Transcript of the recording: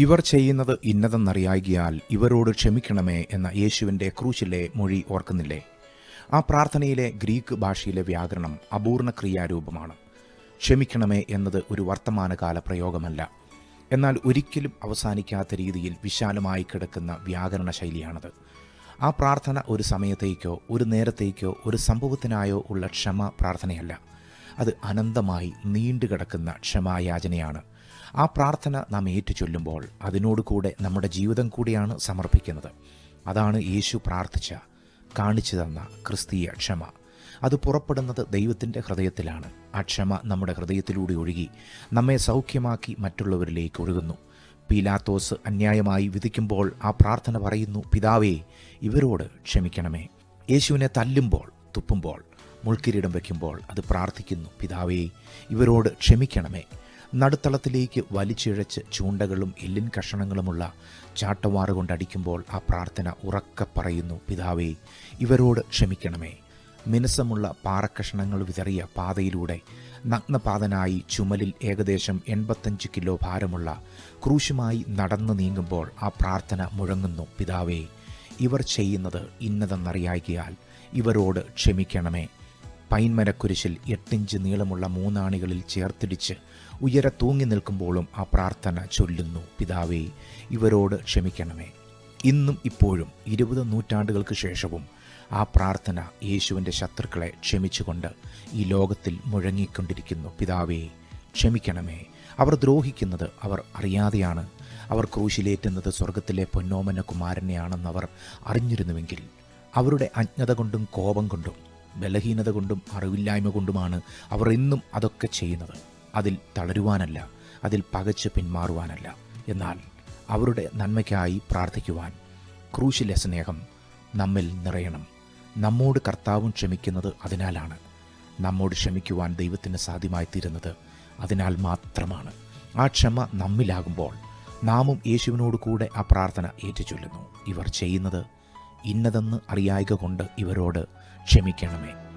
ഇവർ ചെയ്യുന്നത് ഇന്നതെന്നറിയാകിയാൽ ഇവരോട് ക്ഷമിക്കണമേ എന്ന യേശുവിന്റെ ക്രൂശിലെ മൊഴി ഓർക്കുന്നില്ലേ? ആ പ്രാർത്ഥനയിലെ ഗ്രീക്ക് ഭാഷയിലെ വ്യാകരണം അപൂർണ ക്രിയാരൂപമാണ് ക്ഷമിക്കണമേ എന്നത് ഒരു വർത്തമാനകാല പ്രയോഗമല്ല. എന്നാൽ ഒരിക്കലും അവസാനിക്കാത്ത രീതിയിൽ വിശാലമായി കിടക്കുന്ന വ്യാകരണ ശൈലിയാണത്. ആ പ്രാർത്ഥന ഒരു സമയത്തേക്കോ ഒരു നേരത്തേക്കോ ഒരു സംഭവത്തിനായോ ഉള്ള ക്ഷമ പ്രാർത്ഥനയല്ല. അത് അനന്തമായി നീണ്ടുകിടക്കുന്ന ക്ഷമായാചനയാണ്. ആ പ്രാർത്ഥന നാം ഏറ്റു ചൊല്ലുമ്പോൾ അതിനോട് കൂടെ നമ്മുടെ ജീവിതം കൂടിയാണ് സമർപ്പിക്കുന്നത്. അതാണ് യേശു പ്രാർത്ഥിച്ച കാണിച്ചു തന്ന ക്രിസ്തീയ ക്ഷമ. അത് പുറപ്പെടുന്നത് ദൈവത്തിന്റെ ഹൃദയത്തിലാണ്. ആ ക്ഷമ നമ്മുടെ ഹൃദയത്തിലൂടെ ഒഴുകി നമ്മെ സൗഖ്യമാക്കി മറ്റുള്ളവരിലേക്ക് ഒഴുകുന്നു. പീലാത്തോസ് അന്യായമായി വിധിക്കുമ്പോൾ ആ പ്രാർത്ഥന പറയുന്നു പിതാവേ ഇവരോട് ക്ഷമിക്കണമേ. യേശുവിനെ തല്ലുമ്പോൾ തുപ്പുമ്പോൾ മുൾക്കിരീടം വയ്ക്കുമ്പോൾ അത് പ്രാർത്ഥിക്കുന്നു പിതാവേ ഇവരോട് ക്ഷമിക്കണമേ. നടുത്തളത്തിലേക്ക് വലിച്ചിഴച്ച് ചൂണ്ടകളും എല്ലിൻ കഷണങ്ങളുമുള്ള ചാട്ടവാറ് കൊണ്ടടിക്കുമ്പോൾ ആ പ്രാർത്ഥന ഉറക്ക പറയുന്നു പിതാവേ ഇവരോട് ക്ഷമിക്കണമേ. മിനുസമുള്ള പാറക്കഷണങ്ങൾ വിതറിയ പാതയിലൂടെ നഗ്നപാതനായി ചുമലിൽ ഏകദേശം എൺപത്തഞ്ച് കിലോ ഭാരമുള്ള ക്രൂശുമായി നടന്നു നീങ്ങുമ്പോൾ ആ പ്രാർത്ഥന മുഴങ്ങുന്നു പിതാവേ ഇവർ ചെയ്യുന്നത് ഇന്നതെന്നറിയായികയാൽ ഇവരോട് ക്ഷമിക്കണമേ. പൈൻമരക്കുരിശിൽ എട്ടിഞ്ച് നീളമുള്ള മൂന്നാണികളിൽ ചേർത്തിടിച്ച് ഉയരെ തൂങ്ങി നിൽക്കുമ്പോഴും ആ പ്രാർത്ഥന ചൊല്ലുന്നു. പിതാവേ ഇവരോട് ക്ഷമിക്കണമേ. ഇന്നും ഇപ്പോഴും ഇരുപത് നൂറ്റാണ്ടുകൾക്ക് ശേഷവും ആ പ്രാർത്ഥന യേശുവിന്റെ ശത്രുക്കളെ ക്ഷമിച്ചുകൊണ്ട് ഈ ലോകത്തിൽ മുഴങ്ങിക്കൊണ്ടിരിക്കുന്നു. പിതാവേ ക്ഷമിക്കണമേ. അവർ ദ്രോഹിക്കുന്നത് അവർ അറിയാതെയാണ്. അവർ ക്രൂശിലേറ്റുന്നത് സ്വർഗത്തിലെ പൊന്നോമന കുമാരനെയാണെന്നവർ അറിഞ്ഞിരുന്നുവെങ്കിൽ അവരുടെ അജ്ഞത കൊണ്ടും കോപം കൊണ്ടും ബലഹീനത കൊണ്ടും അറിവില്ലായ്മ കൊണ്ടുമാണ് അവർ എന്നും അതൊക്കെ ചെയ്യുന്നത്. അതിൽ തളരുവാനല്ല അതിൽ പകച്ച് പിന്മാറുവാനല്ല. എന്നാൽ അവരുടെ നന്മയ്ക്കായി പ്രാർത്ഥിക്കുവാൻ ക്രൂശിലെ സ്നേഹം നമ്മിൽ നിറയണം. നമ്മോട് കർത്താവും ക്ഷമിക്കുന്നത് അതിനാലാണ്. നമ്മോട് ക്ഷമിക്കുവാൻ ദൈവത്തിന് സാധ്യമായി തീരുന്നത് അതിനാൽ മാത്രമാണ്. ആ ക്ഷമ നമ്മിലാകുമ്പോൾ നാമും യേശുവിനോട് കൂടെ ആ പ്രാർത്ഥന ഏറ്റുചൊല്ലുന്നു. ഇവർ ചെയ്യുന്നത് ഇന്നതെന്ന് അറിയായക കൊണ്ട് ഇവരോട് ക്ഷമിക്കണമേ.